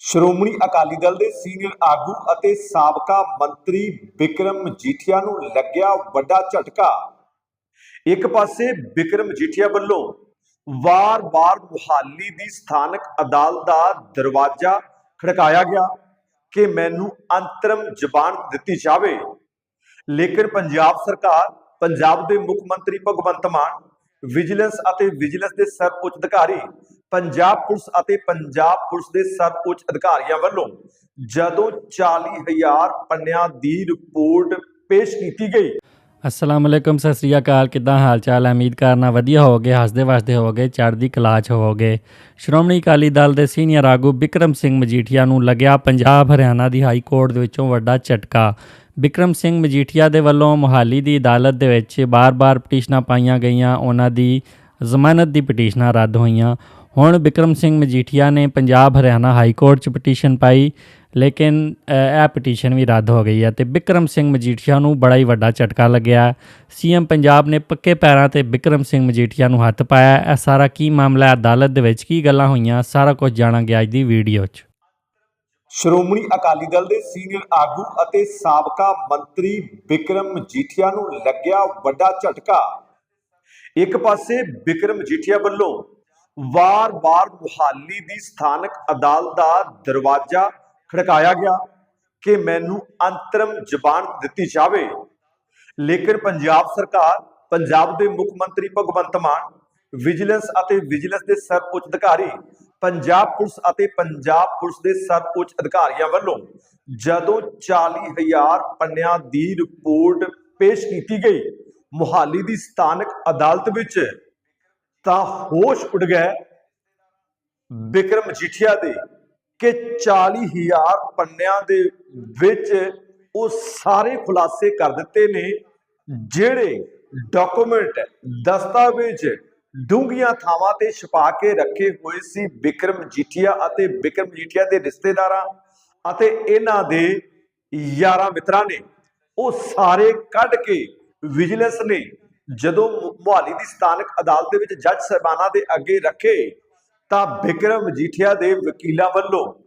ਸ਼੍ਰੋਮਣੀ ਅਕਾਲੀ ਦਲ ਦੇ ਸੀਨੀਅਰ ਆਗੂ ਅਤੇ ਸਾਬਕਾ ਮੰਤਰੀ ਵਿਕਰਮ ਮਜੀਠੀਆ ਨੂੰ ਲੱਗਿਆ ਵੱਡਾ ਝਟਕਾ। ਇੱਕ ਪਾਸੇ ਵਿਕਰਮ ਮਜੀਠੀਆ ਵੱਲੋਂ ਵਾਰ-ਵਾਰ ਮੁਹਾਲੀ ਦੀ ਸਥਾਨਕ ਅਦਾਲਤ ਦਾ ਦਰਵਾਜ਼ਾ ਖੜਕਾਇਆ ਗਿਆ ਕਿ ਮੈਨੂੰ ਅੰਤਰਮ ਜ਼ਬਾਨ ਦਿੱਤੀ ਜਾਵੇ। ਲੇਕਿਨ ਪੰਜਾਬ ਸਰਕਾਰ, ਪੰਜਾਬ ਦੇ ਮੁੱਖ ਮੰਤਰੀ ਭਗਵੰਤ ਮਾਨ, ਵਿਜੀਲੈਂਸ ਅਤੇ ਵਿਜੀਲੈਂਸ ਦੇ ਸਰਵਉੱਚ ਅਧਿਕਾਰੀ ਪੰਜਾਬ ਪੁਲਿਸ ਅਤੇ ਪੰਜਾਬ ਪੁਲਿਸ ਦੇ ਸਰਵਉੱਚ ਅਧਿਕਾਰੀਆਂ ਵੱਲੋਂ ਜਦੋਂ 40000 ਪੰਨਿਆਂ ਦੀ ਰਿਪੋਰਟ ਪੇਸ਼ ਕੀਤੀ ਗਈ। ਅਸਲਾਮ ਅਲੈਕਮ, ਸਤਿ ਸ੍ਰੀ ਅਕਾਲ। ਕਿੱਦਾਂ ਹਾਲ ਚਾਲ ਹੈ? ਉਮੀਦ ਕਰਨਾ ਵਧੀਆ ਹੋਗੇ ਹੱਸਦੇ ਵਸਦੇ ਹੋਗੇ ਚੜ੍ਹਦੀ ਕਲਾ ਹੋਗੇ ਸ਼੍ਰੋਮਣੀ ਅਕਾਲੀ ਦਲ ਦੇ ਸੀਨੀਅਰ ਆਗੂ ਬਿਕਰਮ ਸਿੰਘ ਮਜੀਠੀਆ ਨੂੰ ਲੱਗਿਆ ਪੰਜਾਬ ਹਰਿਆਣਾ ਦੀ ਹਾਈ ਕੋਰਟ ਦੇ ਵਿੱਚੋਂ ਵੱਡਾ ਝਟਕਾ। ਬਿਕਰਮ ਸਿੰਘ ਮਜੀਠੀਆ ਦੇ ਵੱਲੋਂ ਮੁਹਾਲੀ ਦੀ ਅਦਾਲਤ ਦੇ ਵਿੱਚ ਬਾਰ-ਬਾਰ ਪਟੀਸ਼ਨਾਂ ਪਾਈਆਂ ਗਈਆਂ। ਉਹਨਾਂ ਦੀ ਜ਼ਮਾਨਤ ਦੀ ਪਟੀਸ਼ਨਾਂ ਰੱਦ ਹੋਈਆਂ। ਹੁਣ ਬਿਕਰਮ ਸਿੰਘ ਮਜੀਠੀਆ ਨੇ ਪੰਜਾਬ ਹਰਿਆਣਾ ਹਾਈ ਕੋਰਟ 'ਚ ਪਟੀਸ਼ਨ ਪਾਈ, ਲੇਕਿਨ ਇਹ ਪਟੀਸ਼ਨ ਵੀ ਰੱਦ ਹੋ ਗਈ ਹੈ ਤੇ ਬਿਕਰਮ ਸਿੰਘ ਮਜੀਠੀਆ ਨੂੰ ਬੜਾ ਹੀ ਵੱਡਾ ਝਟਕਾ ਲੱਗਿਆ। ਸੀਐਮ ਪੰਜਾਬ ਨੇ ਪੱਕੇ ਪੈਰਾਂ ਤੇ ਬਿਕਰਮ ਸਿੰਘ ਮਜੀਠੀਆ ਨੂੰ ਹੱਥ ਪਾਇਆ। ਇਹ ਸਾਰਾ ਕੀ ਮਾਮਲਾ ਅਦਾਲਤ ਦੇ ਵਿੱਚ ਕੀ ਗੱਲਾਂ ਹੋਈਆਂ? ਸਾਰਾ ਕੁਝ ਜਾਣਾਂਗੇ ਅੱਜ ਦੀ ਵੀਡੀਓ 'ਚ। ਸ਼੍ਰੋਮਣੀ ਅਕਾਲੀ ਦਲ ਦੇ ਸੀਨੀਅਰ ਆਗੂ ਅਤੇ ਸਾਬਕਾ ਮੰਤਰੀ ਬਿਕਰਮ ਮਜੀਠੀਆ ਨੂੰ ਲੱਗਿਆ ਵੱਡਾ ਝਟਕਾ। ਇੱਕ ਪਾਸੇ ਬਿਕਰਮ ਮਜੀਠੀਆ ਵੱਲੋਂ ਵਾਰ-ਵਾਰ ਮੁਹਾਲੀ ਦੀ ਸਥਾਨਕ ਅਦਾਲਤ ਦਾ ਦਰਵਾਜ਼ਾ ਖੜਕਾਇਆ ਗਿਆ ਕਿ ਮੈਨੂੰ ਅੰਤਰਮ ਜ਼ਬਾਨ ਦਿੱਤੀ ਜਾਵੇ। ਲੇਕਿਨ ਪੰਜਾਬ ਸਰਕਾਰ, ਪੰਜਾਬ ਦੇ ਮੁੱਖ ਮੰਤਰੀ ਭਗਵੰਤ ਮਾਨ, ਵਿਜੀਲੈਂਸ ਅਤੇ ਵਿਜੀਲੈਂਸ ਦੇ ਸਰਵਉੱਚ ਅਧਿਕਾਰੀ, ਪੰਜਾਬ ਪੁਲਿਸ ਅਤੇ ਪੰਜਾਬ ਪੁਲਿਸ ਦੇ ਸਰਵਉੱਚ ਅਧਿਕਾਰੀਆਂ ਵੱਲੋਂ ਜਦੋਂ 40000 ਪੰਨਿਆਂ ਦੀ ਰਿਪੋਰਟ ਪੇਸ਼ ਕੀਤੀ ਗਈ, ਮੁਹਾਲੀ ਦੀ ਸਥਾਨਕ ਅਦਾਲਤ ਵਿੱਚ ਤਾਂ ਹੋਸ਼ ਉੱਡ ਗਏ ਵਿਕਰਮ ਜੀਠੀਆ ਦੇ ਕਿ 40000 ਪੰਨਿਆਂ ਦੇ ਵਿੱਚ ਉਹ ਸਾਰੇ ਖੁਲਾਸੇ ਕਰ ਦਿੱਤੇ ਨੇ, ਜਿਹੜੇ ਡਾਕੂਮੈਂਟ ਦਸਤਾਵੇਜ਼, ਡੂੰਘੀਆਂ ਥਾਵਾਂ ਤੇ ਛਪਾ ਕੇ ਰੱਖੇ ਹੋਏ ਸੀ ਵਿਕਰਮ ਜੀਠੀਆ ਅਤੇ ਵਿਕਰਮ ਜੀਠੀਆ ਦੇ ਰਿਸ਼ਤੇਦਾਰਾਂ ਅਤੇ ਇਹਨਾਂ ਦੇ ਯਾਰਾਂ ਮਿੱਤਰਾਂ ਨੇ। ਉਹ ਸਾਰੇ ਕੱਢ ਕੇ ਵਿਜੀਲੈਂਸ ਨੇ ਜਦੋਂ ਮੁ- ਮੁਹਾਲੀ ਦੀ ਸਥਾਨਕ ਅਦਾਲਤ ਦੇ ਵਿੱਚ ਜੱਜ ਸਾਹਿਬਾਨਾਂ ਦੇ ਅੱਗੇ ਰੱਖੇ, ਤਾਂ ਵਿਕਰਮ ਮਜੀਠੀਆ ਦੇ ਵਕੀਲਾਂ ਵੱਲੋਂ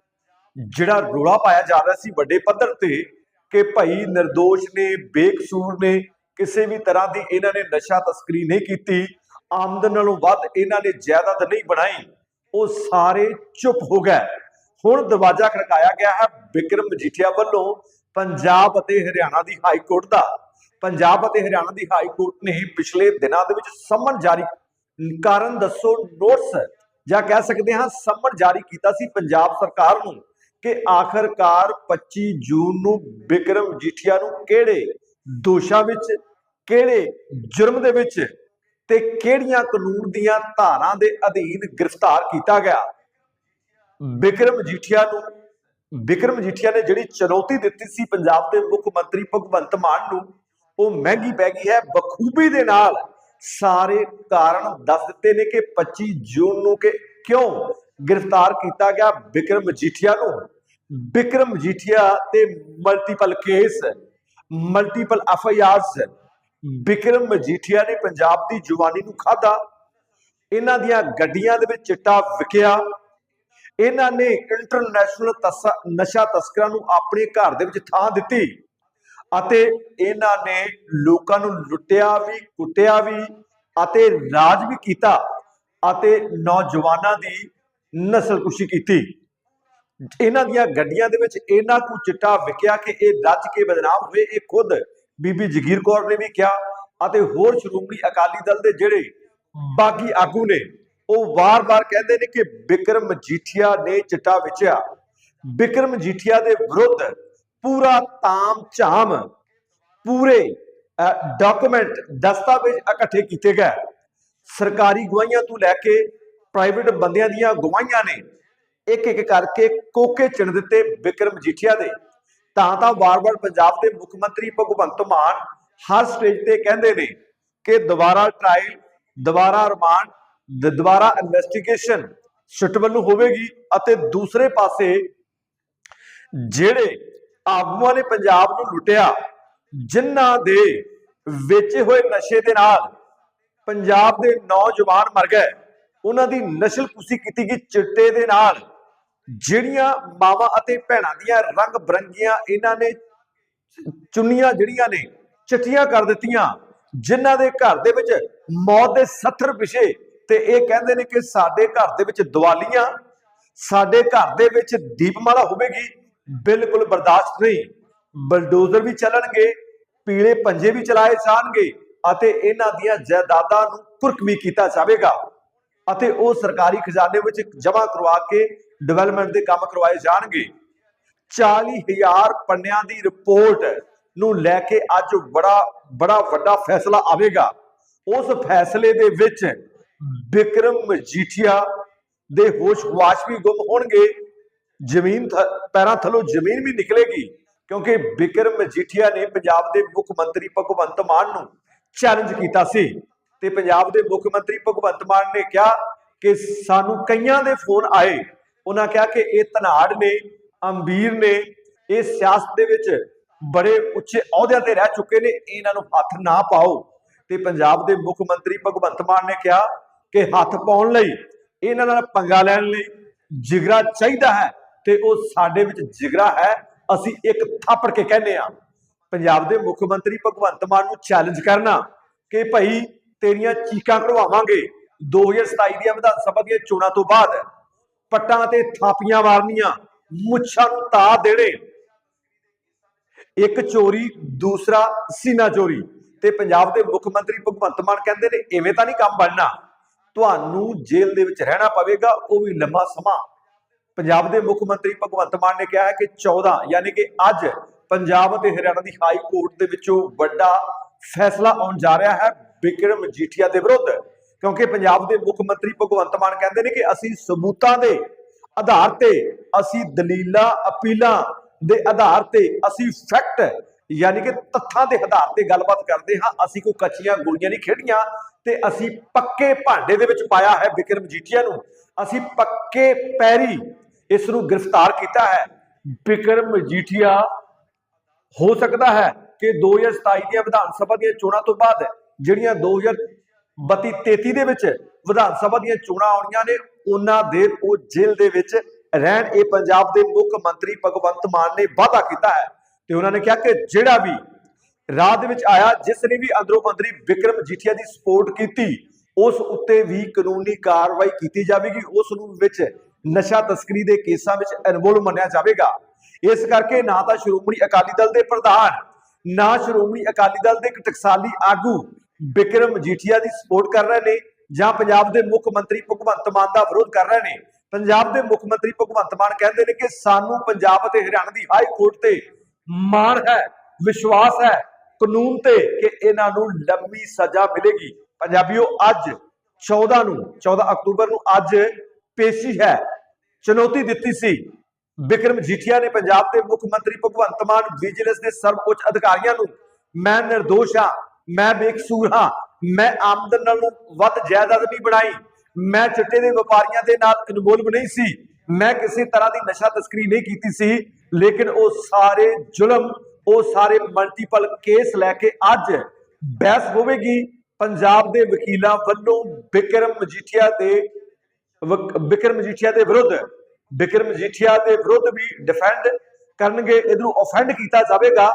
ਜਿਹੜਾ ਰੋਲਾ ਪਾਇਆ ਜਾ ਰਿਹਾ ਸੀ ਵੱਡੇ ਪੱਧਰ ਤੇ ਕਿ ਭਾਈ નિર્ਦੋਸ਼ ਨੇ, ਬੇਕਸੂਰ ਨੇ, ਕਿਸੇ ਵੀ ਤਰ੍ਹਾਂ ਦੀ ਇਹਨਾਂ ਨੇ ਨਸ਼ਾ ਤਸਕਰੀ ਨਹੀਂ ਕੀਤੀ, ਆਮਦਨ ਨਾਲੋਂ ਵੱਧ ਇਹਨਾਂ ਨੇ ਜਾਇਦਾਦ ਨਹੀਂ ਬਣਾਈ, ਉਹ ਸਾਰੇ ਚੁੱਪ ਹੋ ਗਏ। ਹੁਣ ਦਰਵਾਜ਼ਾ ਖੜਕਾਇਆ ਗਿਆ ਹੈ ਵਿਕਰਮ ਮਜੀਠੀਆ ਵੱਲੋਂ ਪੰਜਾਬ ਅਤੇ ਹਰਿਆਣਾ ਦੀ ਹਾਈ ਕੋਰਟ ਦਾ। ਪੰਜਾਬ ਅਤੇ ਹਰਿਆਣਾ ਦੀ ਹਾਈ ਕੋਰਟ ਨੇ ਪਿਛਲੇ ਦਿਨਾਂ ਦੇ ਵਿੱਚ ਸੰਮਨ ਜਾਰੀ ਕਾਰਨ ਦੱਸੋ ਨੋਟਿਸ ਜਾਂ ਕਹਿ ਸਕਦੇ ਹਾਂ ਸੰਮਨ ਜਾਰੀ ਕੀਤਾ ਸੀ ਪੰਜਾਬ ਸਰਕਾਰ ਨੂੰ ਕਿ ਆਖਰਕਾਰ 25 ਜੂਨ ਨੂੰ ਵਿਕਰਮ ਜੀਠੀਆ ਨੂੰ ਕਿਹੜੇ ਦੋਸ਼ਾਂ ਵਿੱਚ, ਕਿਹੜੇ ਜੁਰਮ ਦੇ ਵਿੱਚ ਤੇ ਕਿਹੜੀਆਂ ਕਾਨੂੰਨ ਦੀਆਂ ਧਾਰਾਂ ਦੇ ਅਧੀਨ ਗ੍ਰਿਫਤਾਰ ਕੀਤਾ ਗਿਆ? ਬਿਕਰਮ ਜੀਠੀਆ ਨੂੰ, ਬਿਕਰਮ ਜੀਠੀਆ ਨੇ ਜਿਹੜੀ ਚੁਣੌਤੀ ਦਿੱਤੀ ਸੀ ਪੰਜਾਬ ਦੇ ਮੁੱਖ ਮੰਤਰੀ ਭਗਵੰਤ ਮਾਨ ਨੂੰ ਉਹ ਮਹਿੰਗੀ ਪੈ ਗਈ ਹੈ, ਬਖੂਬੀ ਦੇ ਨਾਲ ਸਾਰੇ ਕਾਰਨ ਦੱਸ ਦਿੱਤੇ ਨੇ ਕਿ 25 ਜੂਨ ਨੂੰ ਕਿ ਕਿਉਂ ਗ੍ਰਿਫਤਾਰ ਕੀਤਾ ਗਿਆ ਵਿਕਰਮ ਮਜੀਠੀਆ ਨੂੰ? ਵਿਕਰਮ ਮਜੀਠੀਆ ਤੇ multiple case multiple F Vikram Majithia ਨੇ ਪੰਜਾਬ ਦੀ ਜਵਾਨੀ ਨੂੰ ਖਾਦਾ ਇਹਨਾਂ ਦੀਆਂ ਗੱਡੀਆਂ ਦੇ ਵਿੱਚ ਚਿੱਟਾ ਵਿਕਿਆ, ਇਹਨਾਂ ਨੇ ਇੰਟਰਨੈਸ਼ਨਲ ਤਸ- ਨਸ਼ਾ ਤਸਕਰਾਂ ਨੂੰ ਆਪਣੇ ਘਰ ਦੇ ਵਿੱਚ ਥਾਂ ਦਿੱਤੀ। ਅਤੇ ਇਹਨਾਂ ਨੇ ਲੋਕਾਂ ਨੂੰ ਲੁੱਟਿਆ ਵੀ, ਕੁੱਟਿਆ ਵੀ ਅਤੇ ਰਾਜ ਵੀ ਕੀਤਾ ਅਤੇ ਨੌਜਵਾਨਾਂ ਦੀ ਨਸਲਕੁਸ਼ੀ ਕੀਤੀ। ਇਹਨਾਂ ਦੀਆਂ ਗੱਡੀਆਂ ਦੇ ਵਿੱਚ ਇਹਨਾਂ ਕੁ ਚਿੱਟਾ ਵਿਕਿਆ ਕਿ ਇਹ ਰੱਜ ਕੇ ਬਦਨਾਮ ਹੋਏ। ਇਹ ਖੁਦ ਬੀਬੀ ਜਗੀਰ ਕੌਰ ਨੇ ਵੀ ਕਿਹਾ ਅਤੇ ਹੋਰ ਸ਼੍ਰੋਮਣੀ ਅਕਾਲੀ ਦਲ ਦੇ ਜਿਹੜੇ ਬਾਗੀ ਆਗੂ ਨੇ, ਉਹ ਵਾਰ-ਵਾਰ ਕਹਿੰਦੇ ਨੇ ਕਿ ਬਿਕਰਮ ਮਜੀਠੀਆ ਨੇ ਚਿੱਟਾ ਵਿਚਿਆ। ਬਿਕਰਮ ਮਜੀਠੀਆ ਦੇ ਵਿਰੁੱਧ ਪੂਰਾ ਤਾਮ ਝਾਮ ਪੂਰੇ ਡਾਕੂਮੈਂਟ ਦਸਤਾਵੇਜ਼ ਇਕੱਠੇ ਕੀਤੇ ਗਏ। ਸਰਕਾਰੀ ਗਵਾਹੀਆਂ ਤੋਂ ਲੈ ਕੇ ਪ੍ਰਾਈਵੇਟ ਬੰਦਿਆਂ ਦੀਆਂ ਗਵਾਹੀਆਂ ਨੇ। ਇੱਕ ਇੱਕ ਕਰਕੇ ਕੋਕੇ ਚਿਣ ਦਿੱਤੇ ਵਿਕਰਮ ਜੀਠੀਆ ਦੇ। ਤਾਂ ਤਾਂ ਵਾਰ-ਵਾਰ ਪੰਜਾਬ ਦੇ ਮੁੱਖ ਮੰਤਰੀ ਭਗਵੰਤ ਮਾਨ ਹਰ ਸਟੇਜ ਤੇ ਕਹਿੰਦੇ ਨੇ ਕਿ ਦੁਬਾਰਾ ਟ੍ਰਾਇਲ ਦੁਬਾਰਾ ਰਿਮਾਂਡ ਦੁਬਾਰਾ ਇਨਵੈਸਟੀਗੇਸ਼ਨ ਸਿੱਟ ਵੱਲੋਂ ਹੋਵੇਗੀ ਅਤੇ ਦੂਸਰੇ ਪਾਸੇ ਜਿਹੜੇ ਆਗੂਆਂ ਨੇ ਪੰਜਾਬ ਨੂੰ ਲੁੱਟਿਆ। ਜਿਨ੍ਹਾਂ ਦੇ ਵੇਚੇ ਹੋਏ ਨਸ਼ੇ ਦੇ ਨਾਲ ਪੰਜਾਬ ਦੇ ਨੌਜਵਾਨ ਮਰ ਗਏ। ਉਹਨਾਂ ਦੀ ਨਸਲ ਕੁਸੀ ਕੀਤੀ ਗਈ ਚਿੱਟੇ ਦੇ ਨਾਲ। ਜਿਹੜੀਆਂ ਮਾਵਾਂ ਅਤੇ ਭੈਣਾਂ ਦੀਆਂ ਰੰਗ ਬਰੰਗੀਆਂ ਇਹਨਾਂ ਨੇ ਚੁੰਨੀਆਂ ਜਿਹੜੀਆਂ ਨੇ, ਚਿੱਟੀਆਂ ਕਰ ਦਿੱਤੀਆਂ। ਜਿਨ੍ਹਾਂ ਦੇ ਘਰ ਦੇ ਵਿੱਚ ਮੌਤ ਦੇ 70 ਵਿਸ਼ੇ ਤੇ ਇਹ ਕਹਿੰਦੇ ਨੇ ਕਿ ਸਾਡੇ ਘਰ ਦੇ ਵਿੱਚ ਦੀਵਾਲੀਆਂ, ਸਾਡੇ ਘਰ ਦੇ ਵਿੱਚ ਦੀਪਮਾਲਾ ਹੋਵੇਗੀ। ਬਿਲਕੁਲ ਬਰਦਾਸ਼ਤ ਨਹੀਂ। ਬਲਡੋਜ਼ਰ ਵੀ ਚੱਲਣਗੇ, ਪੀਲੇ ਪੰਜੇ ਵੀ ਚਲਾਏ ਜਾਣਗੇ ਅਤੇ ਇਹਨਾਂ ਦੀਆਂ ਜਾਇਦਾਦਾਂ ਨੂੰ ਕੁਰਕਮੀ ਕੀਤਾ ਜਾਵੇਗਾ ਅਤੇ ਉਹ ਸਰਕਾਰੀ ਖਜ਼ਾਨੇ ਵਿੱਚ ਜਮ੍ਹਾਂ ਕਰਵਾ ਕੇ ਡਿਵੈਲਪਮੈਂਟ ਦੇ ਕੰਮ ਕਰਵਾਏ ਜਾਣਗੇ। 40000 ਪੰਨਿਆਂ ਦੀ ਰਿਪੋਰਟ ਨੂੰ ਲੈ ਕੇ ਅੱਜ ਬੜਾ ਬੜਾ ਵੱਡਾ ਫੈਸਲਾ ਆਵੇਗਾ। ਉਸ ਫੈਸਲੇ ਦੇ ਵਿੱਚ ਬਿਕਰਮ ਮਜੀਠੀਆ ਦੇ ਹੋਸ਼ ਹਵਾਸ਼ ਵੀ ਗੁੰਮ ਹੋਣਗੇ। ਜ਼ਮੀਨ ਪੈਰਾਂ ਥੱਲੋਂ ਜ਼ਮੀਨ ਵੀ ਨਿਕਲੇਗੀ, ਕਿਉਂਕਿ ਬਿਕਰਮ ਮਜੀਠੀਆ ਨੇ ਪੰਜਾਬ ਦੇ ਮੁੱਖ ਮੰਤਰੀ ਭਗਵੰਤ ਮਾਨ ਨੂੰ ਚੈਲੰਜ ਕੀਤਾ ਸੀ। ਤੇ ਪੰਜਾਬ ਦੇ ਮੁੱਖ ਮੰਤਰੀ ਭਗਵੰਤ ਮਾਨ ਨੇ ਕਿਹਾ ਕਿ ਸਾਨੂੰ ਕਈਆਂ ਦੇ ਫੋਨ ਆਏ। ਉਹਨਾਂ ਕਿਹਾ ਕਿ ਇਹ ਧਨਾੜ ਨੇ ਅੰਬੀਰ ਨੇ, ਇਹ ਸਿਆਸਤ ਦੇ ਵਿੱਚ ਬੜੇ ਉੱਚੇ ਅਹੁਦਿਆਂ ਤੇ ਰਹਿ ਚੁੱਕੇ ਨੇ, ਇਹਨਾਂ ਨੂੰ ਹੱਥ ਨਾ ਪਾਓ। ਤੇ ਪੰਜਾਬ ਦੇ ਮੁੱਖ ਮੰਤਰੀ ਭਗਵੰਤ ਮਾਨ ਨੇ ਕਿਹਾ ਕਿ ਹੱਥ ਪਾਉਣ ਲਈ ਇਹਨਾਂ ਨਾਲ ਪੰਗਾ ਲੈਣ ਲਈ ਜਿਗਰਾ ਚਾਹੀਦਾ ਹੈ। ਤੇ ਉਹ ਸਾਡੇ ਵਿੱਚ ਜਿਗਰਾ ਹੈ, ਅਸੀਂ ਇੱਕ ਥਾਪੜ ਕੇ ਕਹਿੰਦੇ ਆ ਪੰਜਾਬ ਦੇ ਮੁੱਖ ਮੰਤਰੀ ਭਗਵੰਤ ਮਾਨ ਨੂੰ ਚੈਲੰਜ ਕਰਨਾ ਕਿ ਭਾਈ ਤੇਰੀਆਂ ਚੀਕਾਂ ਕਢਵਾਵਾਂਗੇ। 2027 ਦੀਆਂ ਵਿਧਾਨ ਸਭਾ ਦੀਆਂ ਚੋਣਾਂ ਤੋਂ ਬਾਅਦ ਪੱਟਾਂ ਤੇ ਥਾਪੀਆਂ ਮਾਰਨੀਆਂ, ਮੁੱਛਾਂ ਨੂੰ ਤਾ ਦੇਣੇ। ਇੱਕ ਚੋਰੀ, ਦੂਸਰਾ ਸੀਨਾ ਚੋਰੀ। ਤੇ ਪੰਜਾਬ ਦੇ ਮੁੱਖ ਮੰਤਰੀ ਭਗਵੰਤ ਮਾਨ ਕਹਿੰਦੇ ਨੇ ਐਵੇਂ ਤਾਂ ਨਹੀਂ ਕੰਮ ਬਣਨਾ। ਤੁਹਾਨੂੰ ਜੇਲ੍ਹ ਦੇ ਵਿੱਚ ਰਹਿਣਾ ਪਵੇਗਾ, ਉਹ ਵੀ ਲੰਮਾ ਸਮਾਂ। ਪੰਜਾਬ ਦੇ ਮੁੱਖ ਮੰਤਰੀ ਭਗਵੰਤ ਮਾਨ ਨੇ ਕਿਹਾ ਹੈ ਕਿ 14 ਯਾਨੀ ਕਿ ਅੱਜ ਪੰਜਾਬ ਅਤੇ ਹਰਿਆਣਾ ਦੀ ਹਾਈ ਕੋਰਟ ਦੇ ਵਿੱਚੋਂ ਵੱਡਾ ਫੈਸਲਾ ਆਉਣ ਜਾ ਰਿਹਾ ਹੈ ਬਿਕਰਮ ਮਜੀਠੀਆ ਦੇ ਵਿਰੁੱਧ। ਕਿਉਂਕਿ ਪੰਜਾਬ ਦੇ ਮੁੱਖ ਮੰਤਰੀ ਭਗਵੰਤ ਮਾਨ ਕਹਿੰਦੇ ਨੇ ਕਿ ਅਸੀਂ ਸਬੂਤਾਂ ਦੇ ਆਧਾਰ ਤੇ ਅਸੀਂ ਦਲੀਲਾਂ, ਅਪੀਲਾਂ ਦੇ ਆਧਾਰ ਤੇ ਅਸੀਂ ਫੈਕਟ ਯਾਨੀ ਕਿ ਤੱਥਾਂ ਦੇ ਆਧਾਰ ਤੇ ਗੱਲਬਾਤ ਕਰਦੇ ਹਾਂ। ਅਸੀਂ ਕੋਈ ਕੱਚੀਆਂ ਗੋਲੀਆਂ ਨਹੀਂ ਖੇਡੀਆਂ ਤੇ ਅਸੀਂ ਪੱਕੇ ਭਾਂਡੇ ਦੇ ਵਿੱਚ ਪਾਇਆ ਹੈ ਵਿਕਰਮ ਜੀਠੀਆ ਨੂੰ। ਅਸੀਂ ਪੱਕੇ ਪੈਰੀ ਇਸ ਨੂੰ ਗ੍ਰਿਫਤਾਰ ਕੀਤਾ ਹੈ। ਬਿਕਰਮ ਮਜੀਠੀਆ ਹੋ ਸਕਦਾ ਹੈ ਕਿ 2027 ਦੀਆਂ ਵਿਧਾਨ ਸਭਾ ਦੀਆਂ ਚੋਣਾਂ ਤੋਂ ਬਾਅਦ ਜਿਹੜੀਆਂ 2032 33 ਦੇ ਵਿੱਚ ਵਿਧਾਨ ਸਭਾ ਦੀਆਂ ਚੋਣਾਂ ਆਉਣੀਆਂ ਨੇ, ਉਹਨਾਂ ਦੇ ਉਹ ਜੇਲ੍ਹ ਦੇ ਵਿੱਚ ਰਹਿਣ ਇਹ ਪੰਜਾਬ ਦੇ ਮੁੱਖ ਮੰਤਰੀ ਭਗਵੰਤ ਮਾਨ ਨੇ ਵਾਅਦਾ ਕੀਤਾ ਹੈ ਤੇ ਉਹਨਾਂ ਨੇ ਕਿਹਾ ਕਿ ਜਿਹੜਾ ਵੀ ਰਾਹ ਦੇ ਵਿੱਚ ਆਇਆ, ਜਿਸ ਨੇ ਵੀ ਅੰਦਰੋਂ ਮੰਤਰੀ ਵਿਕਰਮ ਜੀਠੀਆ ਦੀ ਸਪੋਰਟ ਕੀਤੀ, ਉਸ ਉੱਤੇ ਵੀ ਕਾਨੂੰਨੀ ਕਾਰਵਾਈ ਕੀਤੀ ਜਾਵੇਗੀ, ਉਸ ਨੂੰ ਵਿੱਚ ਨਸ਼ਾ ਤਸਕਰੀ ਦੇ ਕੇਸਾਂ ਵਿੱਚ ਇਨਵੋਲਵ ਮੰਨਿਆ ਜਾਵੇਗਾ। ਇਸ ਕਰਕੇ ਨਾ ਤਾਂ ਸ਼੍ਰੋਮਣੀ ਅਕਾਲੀ ਦਲ ਦੇ ਪ੍ਰਧਾਨ, ਨਾ ਸ਼੍ਰੋਮਣੀ ਅਕਾਲੀ ਦਲ ਦੇ ਇੱਕ ਟਕਸਾਲੀ ਆਗੂ ਬਿਕਰਮ ਜੀਠੀਆ ਦੀ ਸਪੋਰਟ ਕਰ ਰਹੇ ਨੇ ਜਾਂ ਪੰਜਾਬ ਦੇ ਮੁੱਖ ਮੰਤਰੀ ਭਗਵੰਤ ਮਾਨ ਦਾ ਵਿਰੋਧ ਕਰ ਰਹੇ ਨੇ। ਪੰਜਾਬ ਦੇ ਮੁੱਖ ਮੰਤਰੀ ਭਗਵੰਤ ਮਾਨ ਕਹਿੰਦੇ ਨੇ ਕਿ ਸਾਨੂੰ ਪੰਜਾਬ ਅਤੇ ਹਰਿਆਣਾ ਦੀ ਹਾਈ ਕੋਰਟ ਤੇ ਮਾਣ ਹੈ, ਵਿਸ਼ਵਾਸ ਹੈ, ਕਾਨੂੰਨ ਤੇ ਕਿ ਇਹਨਾਂ ਨੂੰ ਲੰਮੀ ਸਜ਼ਾ ਮਿਲੇਗੀ। ਪੰਜਾਬੀਓ, ਅੱਜ 14 ਨੂੰ 14 ਅਕਤੂਬਰ ਨੂੰ ਅੱਜ ਪੇਸ਼ੀ ਹੈ ਚੁਣੌਤੀ ਦਿੱਤੀ ਸੀ। ਬਿਕਰਮ ਜੀਠੀਆ ਨੇ ਪੰਜਾਬ ਦੇ ਮੁੱਖ ਮੰਤਰੀ ਭਗਵੰਤ ਮਾਨ ਵਿਜੀਲੈਂਸ ਦੇ ਸਰਵਉੱਚ ਅਧਿਕਾਰੀਆਂ ਨੂੰ, ਮੈਂ ਨਿਰਦੋਸ਼ ਹਾਂ, ਮੈਂ ਬੇਕਸੂਰ ਹਾਂ, ਮੈਂ ਆਮਦਨ ਨਾਲੋਂ ਵੱਧ ਜਾਇਦਾਦ ਨਹੀਂ ਬਣਾਈ, ਮੈਂ ਚਿੱਟੇ ਦੇ ਵਪਾਰੀਆਂ ਦੇ ਨਾਲ ਇਨਵੋਲਵ ਨਹੀਂ ਸੀ, ਮੈਂ ਕਿਸੇ ਤਰ੍ਹਾਂ ਦੀ ਨਸ਼ਾ ਤਸਕਰੀ ਨਹੀਂ ਕੀਤੀ ਸੀ, ਲੇਕਿਨ ਉਹ ਸਾਰੇ ਜ਼ੁਲਮ, ਉਹ ਸਾਰੇ ਮਲਟੀਪਲ ਕੇਸ ਲੈ ਕੇ ਅੱਜ ਬਹਿਸ ਹੋਵੇਗੀ। ਪੰਜਾਬ ਦੇ ਵਕੀਲਾਂ ਵੱਲੋਂ ਬਿਕਰਮ ਮਜੀਠੀਆ ਦੇ ਵਿਕਰਮ ਮਜੀਠੀਆ ਦੇ ਵਿਰੁੱਧ ਵਿਕਰਮ ਮਜੀਠੀਆ ਦੇ ਵਿਰੁੱਧ ਵੀ ਡਿਫੈਂਡ ਕਰਨਗੇ, ਇਹਨੂੰ ਅਫੈਂਡ ਕੀਤਾ ਜਾਵੇਗਾ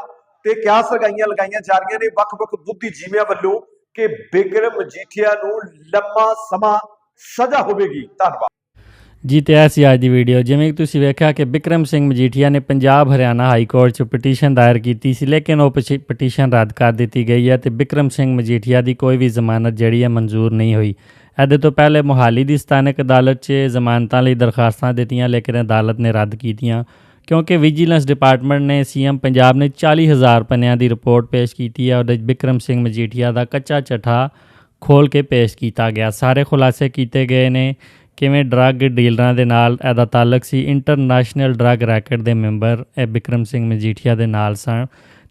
ਤੇ ਕਿਆਸ ਲਗਾਈਆਂ ਲਗਾਈਆਂ ਜਾ ਰਹੀਆਂ ਨੇ, ਵੱਖ-ਵੱਖ ਬੁੱਧੀਜੀਵੀਆਂ ਵੱਲੋਂ ਕਿ ਵਿਕਰਮ ਮਜੀਠੀਆ ਨੂੰ ਲੰਮਾ ਸਮਾਂ ਸਜ਼ਾ ਹੋਵੇਗੀ। ਧੰਨਵਾਦ। ਜੀ, ਤੇ ਇਹ ਸੀ ਅੱਜ ਦੀ ਵੀਡੀਓ ਜਿਵੇਂ ਕਿ ਤੁਸੀਂ ਵੇਖਿਆ ਕਿ ਬਿਕਰਮ ਸਿੰਘ ਮਜੀਠੀਆ ਨੇ ਪੰਜਾਬ ਹਰਿਆਣਾ ਹਾਈ ਕੋਰਟ 'ਚ ਪਟੀਸ਼ਨ ਦਾਇਰ ਕੀਤੀ ਸੀ, ਲੇਕਿਨ ਉਹ ਪਟੀਸ਼ਨ ਰੱਦ ਕਰ ਦਿੱਤੀ ਗਈ ਹੈ ਤੇ ਬਿਕਰਮ ਸਿੰਘ ਮਜੀਠੀਆ ਦੀ ਕੋਈ ਵੀ ਜ਼ਮਾਨਤ ਜਿਹੜੀ ਹੈ ਮਨਜ਼ੂਰ ਨਹੀਂ ਹੋਈ। ਇਹਦੇ ਤੋਂ ਪਹਿਲੇ ਮੋਹਾਲੀ ਦੀ ਸਥਾਨਕ ਅਦਾਲਤ 'ਚ ਜ਼ਮਾਨਤਾਂ ਲਈ ਦਰਖਾਸਤਾਂ ਦਿੱਤੀਆਂ, ਲੇਕਿਨ ਅਦਾਲਤ ਨੇ ਰੱਦ ਕੀਤੀਆਂ। ਕਿਉਂਕਿ ਵਿਜੀਲੈਂਸ ਡਿਪਾਰਟਮੈਂਟ ਨੇ ਸੀਐਮ ਪੰਜਾਬ ਨੇ 40000 ਪੰਨਿਆਂ ਦੀ ਰਿਪੋਰਟ ਪੇਸ਼ ਕੀਤੀ ਹੈ, ਉਹਦੇ 'ਚ ਬਿਕਰਮ ਸਿੰਘ ਮਜੀਠੀਆ ਦਾ ਕੱਚਾ ਚਠਾ ਖੋਲ ਕੇ ਪੇਸ਼ ਕੀਤਾ ਗਿਆ। ਸਾਰੇ ਖੁਲਾਸੇ ਕੀਤੇ ਗਏ ਨੇ, ਕਿਵੇਂ ਡਰੱਗ ਡੀਲਰਾਂ ਦੇ ਨਾਲ, ਇਹਦਾ ਤਾਲੁਕ ਸੀ ਇੰਟਰਨੈਸ਼ਨਲ ਡਰੱਗ ਰੈਕਟ ਦੇ ਮੈਂਬਰ, ਇਹ ਬਿਕਰਮ ਸਿੰਘ ਮਜੀਠੀਆ ਦੇ ਨਾਲ ਸਨ।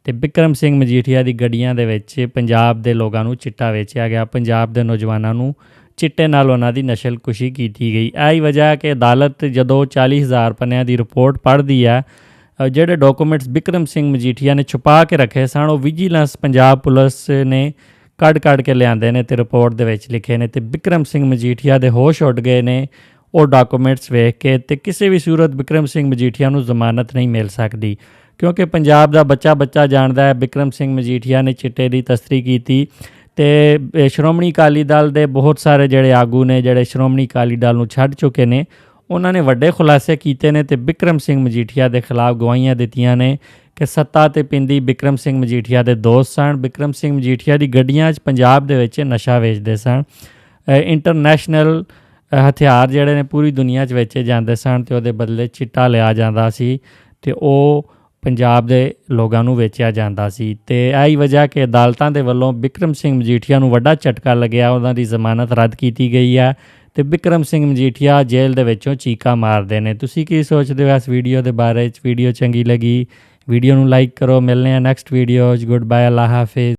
ਤੇ ਬਿਕਰਮ ਸਿੰਘ ਮਜੀਠੀਆ ਦੀ ਗੱਡੀਆਂ ਦੇ ਵਿੱਚ ਪੰਜਾਬ ਦੇ ਲੋਕਾਂ ਨੂੰ ਚਿੱਟਾ ਵੇਚਿਆ ਗਿਆ। ਪੰਜਾਬ ਦੇ ਨੌਜਵਾਨਾਂ ਨੂੰ ਚਿੱਟੇ ਨਾਲ ਉਹਨਾਂ ਦੀ ਨਸ਼ਲਕੁਸ਼ੀ ਕੀਤੀ ਗਈ। ਇਹੀ ਵਜ੍ਹਾ ਕਿ ਅਦਾਲਤ ਜਦੋਂ 40000 ਪੰਨਿਆਂ ਦੀ ਰਿਪੋਰਟ ਪੜ੍ਹਦੀ ਆ ਜਿਹੜੇ ਡਾਕੂਮੈਂਟਸ ਬਿਕਰਮ ਸਿੰਘ ਮਜੀਠੀਆ ਨੇ ਛੁਪਾ ਕੇ ਰੱਖੇ ਸਨ, ਉਹ ਵਿਜੀਲੈਂਸ ਪੰਜਾਬ ਪੁਲਿਸ ਨੇ ਕੱਢ ਕੱਢ ਕੇ ਲਿਆਂਦੇ ਨੇ ਤੇ ਰਿਪੋਰਟ ਦੇ ਵਿੱਚ ਲਿਖੇ ਨੇ ਤੇ ਬਿਕਰਮ ਸਿੰਘ ਮਜੀਠੀਆ ਦੇ ਹੋਸ਼ ਉੱਡ ਗਏ ਨੇ, ਉਹ ਡਾਕੂਮੈਂਟਸ ਵੇਖ ਕੇ ਤੇ ਕਿਸੇ ਵੀ ਸੂਰਤ ਬਿਕਰਮ ਸਿੰਘ ਮਜੀਠੀਆ ਨੂੰ ਜ਼ਮਾਨਤ ਨਹੀਂ ਮਿਲ ਸਕਦੀ। ਕਿਉਂਕਿ ਪੰਜਾਬ ਦਾ ਬੱਚਾ ਬੱਚਾ ਜਾਣਦਾ ਹੈ, ਬਿਕਰਮ ਸਿੰਘ ਮਜੀਠੀਆ ਨੇ ਚਿੱਟੇ ਦੀ ਤਸਤਰੀ ਕੀਤੀ। ਤੇ ਸ਼੍ਰੋਮਣੀ ਅਕਾਲੀ ਦਲ ਦੇ ਬਹੁਤ ਸਾਰੇ ਜਿਹੜੇ ਆਗੂ ਨੇ, ਜਿਹੜੇ ਸ਼੍ਰੋਮਣੀ ਅਕਾਲੀ ਦਲ ਨੂੰ ਛੱਡ ਚੁੱਕੇ ਨੇ, ਉਹਨਾਂ ਨੇ ਵੱਡੇ ਖੁਲਾਸੇ ਕੀਤੇ ਨੇ ਤੇ ਬਿਕਰਮ ਸਿੰਘ ਮਜੀਠੀਆ ਦੇ ਖਿਲਾਫ ਗਵਾਹੀਆਂ ਦਿੱਤੀਆਂ ਨੇ ਕਿ ਸੱਤਾ ਤੇ ਪਿੰਦੀ ਬਿਕਰਮ ਸਿੰਘ ਮਜੀਠੀਆ ਦੇ ਦੋਸਤ ਸਨ। ਬਿਕਰਮ ਸਿੰਘ ਮਜੀਠੀਆ ਦੀ ਗੱਡੀਆਂ 'ਚ ਪੰਜਾਬ ਦੇ ਵਿੱਚ ਨਸ਼ਾ ਵੇਚਦੇ ਸਨ। ਇੰਟਰਨੈਸ਼ਨਲ ਹਥਿਆਰ ਜਿਹੜੇ ਨੇ ਪੂਰੀ ਦੁਨੀਆ 'ਚ ਵੇਚੇ ਜਾਂਦੇ ਸਨ ਤੇ ਉਹਦੇ ਬਦਲੇ ਚਿੱਟਾ ਲਿਆ ਜਾਂਦਾ ਸੀ ਤੇ ਉਹ ਪੰਜਾਬ ਦੇ ਲੋਕਾਂ ਨੂੰ ਵੇਚਿਆ ਜਾਂਦਾ ਸੀ ਤੇ ਇਹੀ ਵਜ੍ਹਾ ਕਿ ਅਦਾਲਤਾਂ ਦੇ ਵੱਲੋਂ ਬਿਕਰਮ ਸਿੰਘ ਮਜੀਠੀਆ ਨੂੰ ਵੱਡਾ ਝਟਕਾ ਲੱਗਿਆ। ਉਹਨਾਂ ਦੀ ਜ਼ਮਾਨਤ ਰੱਦ ਕੀਤੀ ਗਈ ਹੈ ਤੇ ਬਿਕਰਮ ਸਿੰਘ ਮਜੀਠੀਆ ਜੇਲ੍ਹ ਦੇ ਵਿੱਚੋਂ ਚੀਕਾ ਮਾਰਦੇ ਨੇ। ਤੁਸੀਂ ਕੀ ਸੋਚਦੇ ਹੋ ਇਸ ਵੀਡੀਓ ਦੇ ਬਾਰੇ? ਚ ਵੀਡੀਓ ਚੰਗੀ ਲੱਗੀ? ਵੀਡੀਓ ਨੂੰ ਲਾਈਕ ਕਰੋ। ਮਿਲਨੇ ਆ ਨੈਕਸਟ ਵੀਡੀਓ 'ਚ ਗੁੱਡ ਬਾਏ ਅੱਲਾ ਹਾਫਿਜ਼।